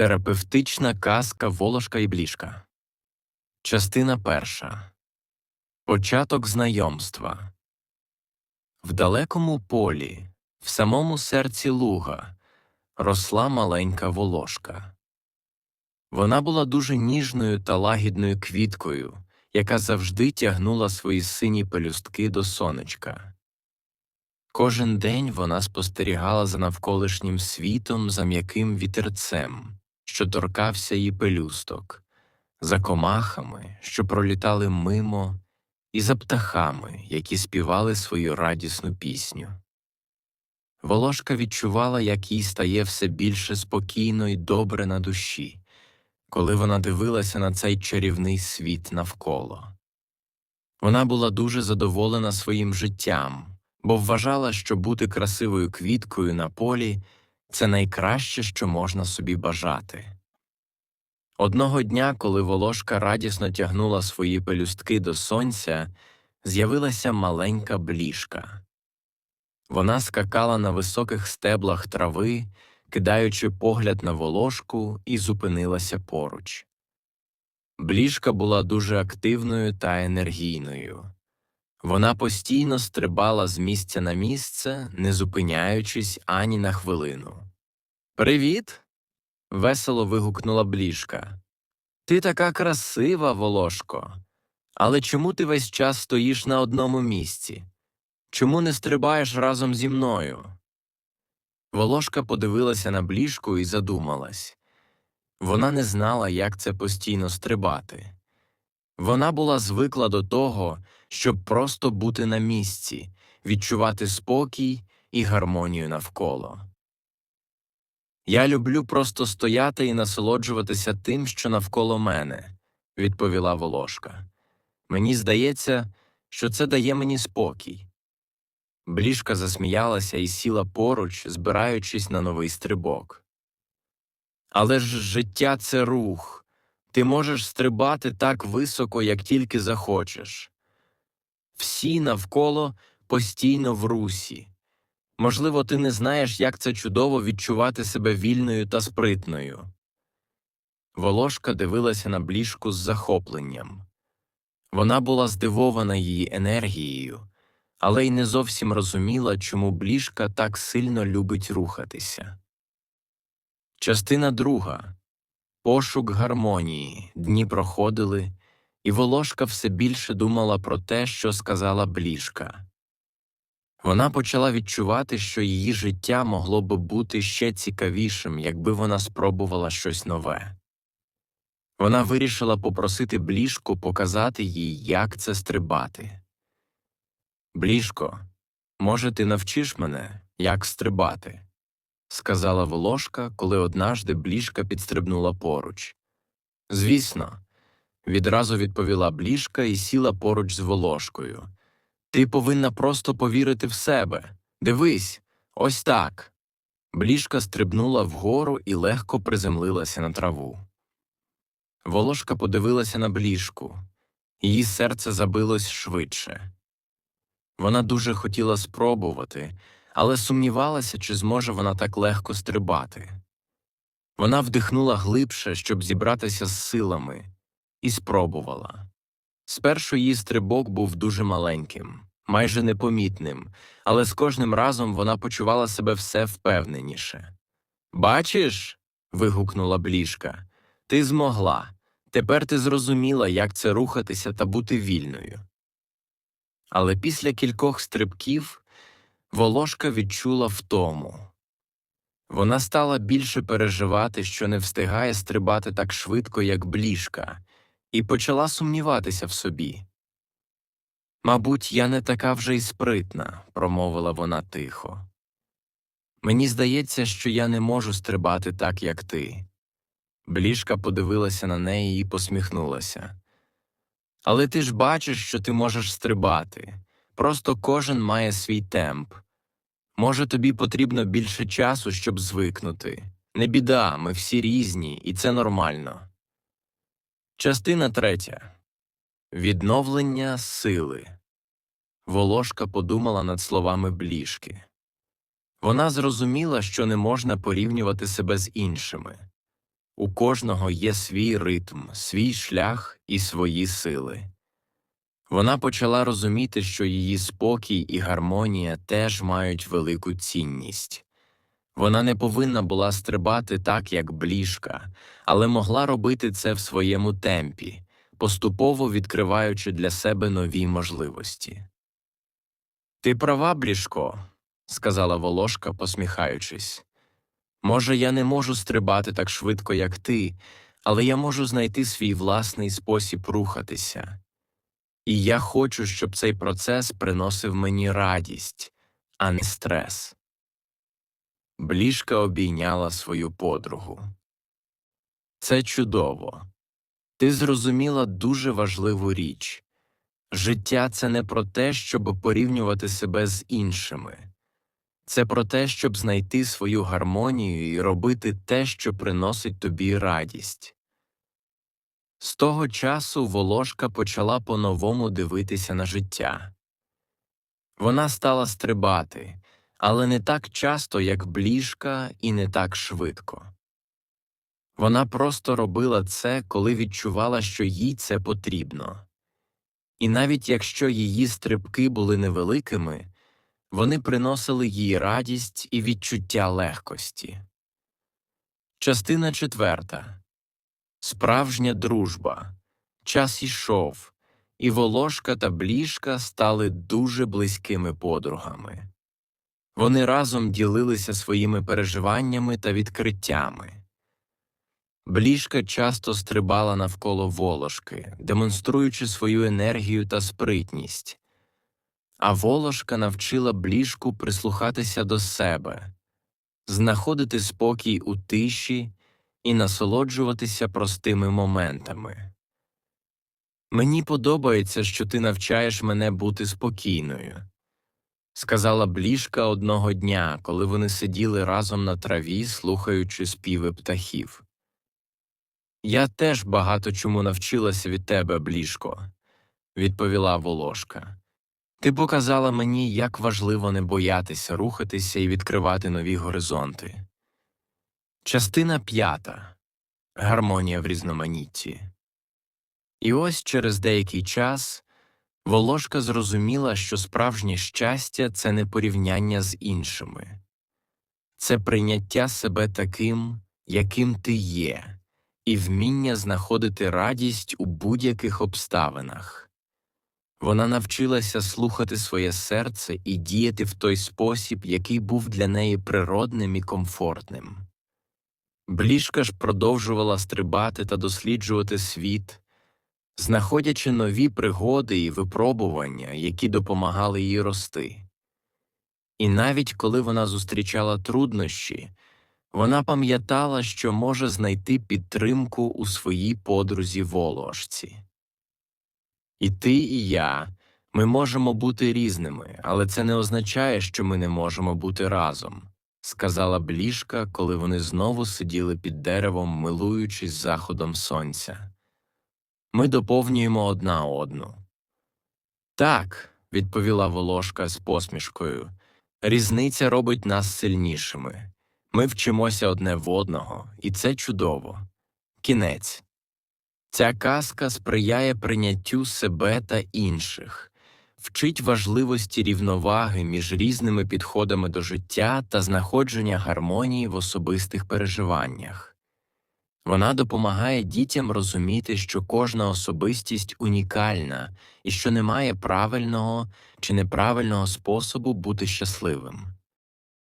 Терапевтична казка Волошка і Блішка. Частина перша. Початок знайомства. В далекому полі, в самому серці луга, росла маленька волошка. Вона була дуже ніжною та лагідною квіткою, яка завжди тягнула свої сині пелюстки до сонечка. Кожен день вона спостерігала за навколишнім світом за м'яким вітерцем, що торкався її пелюсток, за комахами, що пролітали мимо, і за птахами, які співали свою радісну пісню. Волошка відчувала, як їй стає все більше спокійно і добре на душі, коли вона дивилася на цей чарівний світ навколо. Вона була дуже задоволена своїм життям, бо вважала, що бути красивою квіткою на полі це найкраще, що можна собі бажати. Одного дня, коли волошка радісно тягнула свої пелюстки до сонця, з'явилася маленька блішка. Вона скакала на високих стеблах трави, кидаючи погляд на волошку, і зупинилася поруч. Блішка була дуже активною та енергійною. Вона постійно стрибала з місця на місце, не зупиняючись ані на хвилину. Привіт. весело вигукнула Блішка. Ти така красива, Волошко. Але чому ти весь час стоїш на одному місці? Чому не стрибаєш разом зі мною? Волошка подивилася на Блішку і задумалась. Вона не знала, як це постійно стрибати. Вона була звикла до того, щоб просто бути на місці, відчувати спокій і гармонію навколо. Я люблю просто стояти і насолоджуватися тим, що навколо мене, відповіла Волошка. Мені здається, що це дає мені спокій. Блішка засміялася і сіла поруч, збираючись на новий стрибок. Але ж життя це рух. Ти можеш стрибати так високо, як тільки захочеш. Всі навколо постійно в русі. Можливо, ти не знаєш, як це чудово відчувати себе вільною та спритною. Волошка дивилася на блішку з захопленням. Вона була здивована її енергією, але й не зовсім розуміла, чому блішка так сильно любить рухатися. Частина друга Пошук гармонії. Дні проходили, і волошка все більше думала про те, що сказала блішка. Вона почала відчувати, що її життя могло би бути ще цікавішим, якби вона спробувала щось нове. Вона вирішила попросити блішку показати їй, як це стрибати. Блішко, може, ти навчиш мене, як стрибати? сказала волошка, коли однажди блішка підстрибнула поруч. Звісно, відразу відповіла блішка і сіла поруч з волошкою. Ти повинна просто повірити в себе. Дивись, ось так. Блішка стрибнула вгору і легко приземлилася на траву. Волошка подивилася на блішку, її серце забилось швидше. Вона дуже хотіла спробувати, але сумнівалася, чи зможе вона так легко стрибати. Вона вдихнула глибше, щоб зібратися з силами, і спробувала. Спершу її стрибок був дуже маленьким, майже непомітним, але з кожним разом вона почувала себе все впевненіше. Бачиш. вигукнула блішка, ти змогла. Тепер ти зрозуміла, як це рухатися та бути вільною. Але після кількох стрибків волошка відчула втому. Вона стала більше переживати, що не встигає стрибати так швидко, як блішка, і почала сумніватися в собі. Мабуть, я не така вже й спритна, промовила вона тихо. Мені здається, що я не можу стрибати так, як ти. Блішка подивилася на неї і посміхнулася. Але ти ж бачиш, що ти можеш стрибати. Просто кожен має свій темп. Може, тобі потрібно більше часу, щоб звикнути. Не біда, ми всі різні, і це нормально. Частина третя Відновлення сили. Волошка подумала над словами блішки. Вона зрозуміла, що не можна порівнювати себе з іншими. У кожного є свій ритм, свій шлях і свої сили. Вона почала розуміти, що її спокій і гармонія теж мають велику цінність. Вона не повинна була стрибати так, як бліжка, але могла робити це в своєму темпі, поступово відкриваючи для себе нові можливості. Ти права, Блішко, сказала Волошка, посміхаючись. Може, я не можу стрибати так швидко, як ти, але я можу знайти свій власний спосіб рухатися. І я хочу, щоб цей процес приносив мені радість, а не стрес. Блішка обійняла свою подругу. Це чудово. Ти зрозуміла дуже важливу річ. Життя це не про те, щоб порівнювати себе з іншими. Це про те, щоб знайти свою гармонію і робити те, що приносить тобі радість. З того часу Волошка почала по-новому дивитися на життя. Вона стала стрибати, але не так часто, як бліжка, і не так швидко. Вона просто робила це, коли відчувала, що їй це потрібно. І навіть якщо її стрибки були невеликими, вони приносили їй радість і відчуття легкості. Частина четверта Справжня дружба. Час ішов, і волошка та бліжка стали дуже близькими подругами. Вони разом ділилися своїми переживаннями та відкриттями. Бліжка часто стрибала навколо волошки, демонструючи свою енергію та спритність, а волошка навчила бліжку прислухатися до себе, знаходити спокій у тиші і насолоджуватися простими моментами. Мені подобається, що ти навчаєш мене бути спокійною, сказала бліжка одного дня, коли вони сиділи разом на траві, слухаючи співи птахів. Я теж багато чому навчилася від тебе, бліжко, відповіла волошка. Ти показала мені, як важливо не боятися рухатися і відкривати нові горизонти. Частина п'ята Гармонія в різноманітті. І ось через деякий час Волошка зрозуміла, що справжнє щастя це не порівняння з іншими, це прийняття себе таким, яким ти є, і вміння знаходити радість у будь-яких обставинах. Вона навчилася слухати своє серце і діяти в той спосіб, який був для неї природним і комфортним. Бліжка ж продовжувала стрибати та досліджувати світ, знаходячи нові пригоди і випробування, які допомагали їй рости. І навіть коли вона зустрічала труднощі, вона пам'ятала, що може знайти підтримку у своїй подрузі волошці. І ти, і я ми можемо бути різними, але це не означає, що ми не можемо бути разом сказала бліжка, коли вони знову сиділи під деревом, милуючись заходом сонця. Ми доповнюємо одна одну. Так, відповіла волошка з посмішкою, різниця робить нас сильнішими. Ми вчимося одне в одного, і це чудово. Кінець. Ця казка сприяє прийняттю себе та інших вчить важливості рівноваги між різними підходами до життя та знаходження гармонії в особистих переживаннях. Вона допомагає дітям розуміти, що кожна особистість унікальна і що немає правильного чи неправильного способу бути щасливим.